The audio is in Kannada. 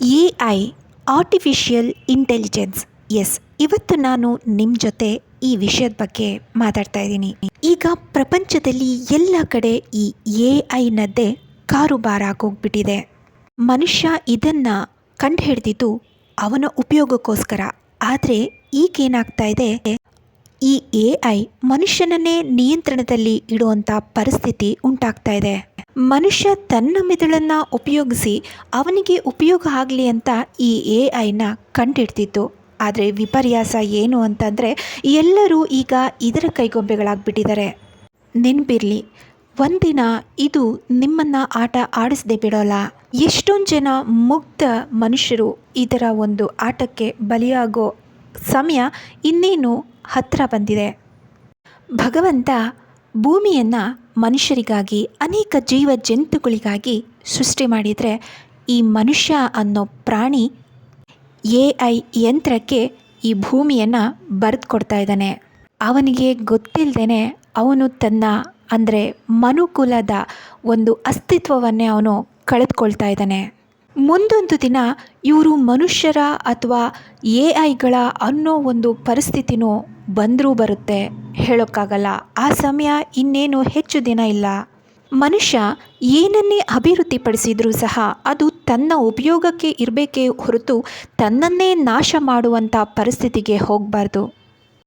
ಎ ಐ ಆರ್ಟಿಫಿಷಿಯಲ್ ಇಂಟೆಲಿಜೆನ್ಸ್ ಎಸ್ ಇವತ್ತು ನಾನು ನಿಮ್ಮ ಜೊತೆ ಈ ವಿಷಯದ ಬಗ್ಗೆ ಮಾತಾಡ್ತಾ ಇದ್ದೀನಿ. ಈಗ ಪ್ರಪಂಚದಲ್ಲಿ ಎಲ್ಲ ಕಡೆ ಈ ಎ ಐನದ್ದೇ ಕಾರುಬಾರ ಆಗೋಗ್ಬಿಟ್ಟಿದೆ. ಮನುಷ್ಯ ಇದನ್ನು ಕಂಡುಹಿಡಿದಿದ್ದು ಅವನ ಉಪಯೋಗಕ್ಕೋಸ್ಕರ. ಆದರೆ ಈಗೇನಾಗ್ತಾ ಇದೆ? ಈ ಎ ಐ ಮನುಷ್ಯನನ್ನೇ ನಿಯಂತ್ರಣದಲ್ಲಿ ಇಡುವಂಥ ಪರಿಸ್ಥಿತಿ ಉಂಟಾಗ್ತಾ ಇದೆ. ಮನುಷ್ಯ ತನ್ನ ಮಿದುಳನ್ನು ಉಪಯೋಗಿಸಿ ಅವನಿಗೆ ಉಪಯೋಗ ಆಗಲಿ ಅಂತ ಈ ಎ ಐನ ಕಂಡಿಡ್ತಿತ್ತು. ಆದರೆ ವಿಪರ್ಯಾಸ ಏನು ಅಂತಂದರೆ ಎಲ್ಲರೂ ಈಗ ಇದರ ಕೈಗೊಂಬೆಗಳಾಗ್ಬಿಟ್ಟಿದ್ದಾರೆ. ನೆನಪಿರಲಿ, ಒಂದಿನ ಇದು ನಿಮ್ಮನ್ನು ಆಟ ಆಡಿಸದೆ ಬಿಡೋಲ್ಲ. ಎಷ್ಟೊಂದು ಜನ ಮುಗ್ಧ ಮನುಷ್ಯರು ಇದರ ಒಂದು ಆಟಕ್ಕೆ ಬಲಿಯಾಗೋ ಸಮಯ ಇನ್ನೇನು ಹತ್ತಿರ ಬಂದಿದೆ. ಭಗವಂತ ಭೂಮಿಯನ್ನು ಮನುಷ್ಯರಿಗಾಗಿ, ಅನೇಕ ಜೀವ ಜಂತುಗಳಿಗಾಗಿ ಸೃಷ್ಟಿ ಮಾಡಿದರೆ ಈ ಮನುಷ್ಯ ಅನ್ನೋ ಪ್ರಾಣಿ ಎ ಐ ಯಂತ್ರಕ್ಕೆ ಈ ಭೂಮಿಯನ್ನು ಬರೆದು ಕೊಡ್ತಾ ಇದ್ದಾನೆ. ಅವನಿಗೆ ಗೊತ್ತಿಲ್ಲದೇ ಅವನು ತನ್ನ, ಅಂದರೆ ಮನುಕುಲದ ಒಂದು ಅಸ್ತಿತ್ವವನ್ನೇ ಅವನು ಕಳೆದುಕೊಳ್ತಾ ಇದ್ದಾನೆ. ಮುಂದೊಂದು ದಿನ ಇವರು ಮನುಷ್ಯರ ಅಥವಾ ಎ ಐಗಳ ಅನ್ನೋ ಒಂದು ಪರಿಸ್ಥಿತಿನೂ ಬಂದರೂ ಬರುತ್ತೆ. ಹೇಳೋಕ್ಕಾಗಲ್ಲ. ಆ ಸಮಯ ಇನ್ನೇನು ಹೆಚ್ಚು ದಿನ ಇಲ್ಲ. ಮನುಷ್ಯ ಏನನ್ನೇ ಅಭಿವೃದ್ಧಿಪಡಿಸಿದರೂ ಸಹ ಅದು ತನ್ನ ಉಪಯೋಗಕ್ಕೆ ಇರಬೇಕೇ ಹೊರತು ತನ್ನನ್ನೇ ನಾಶ ಮಾಡುವಂಥ ಪರಿಸ್ಥಿತಿಗೆ ಹೋಗಬಾರ್ದು.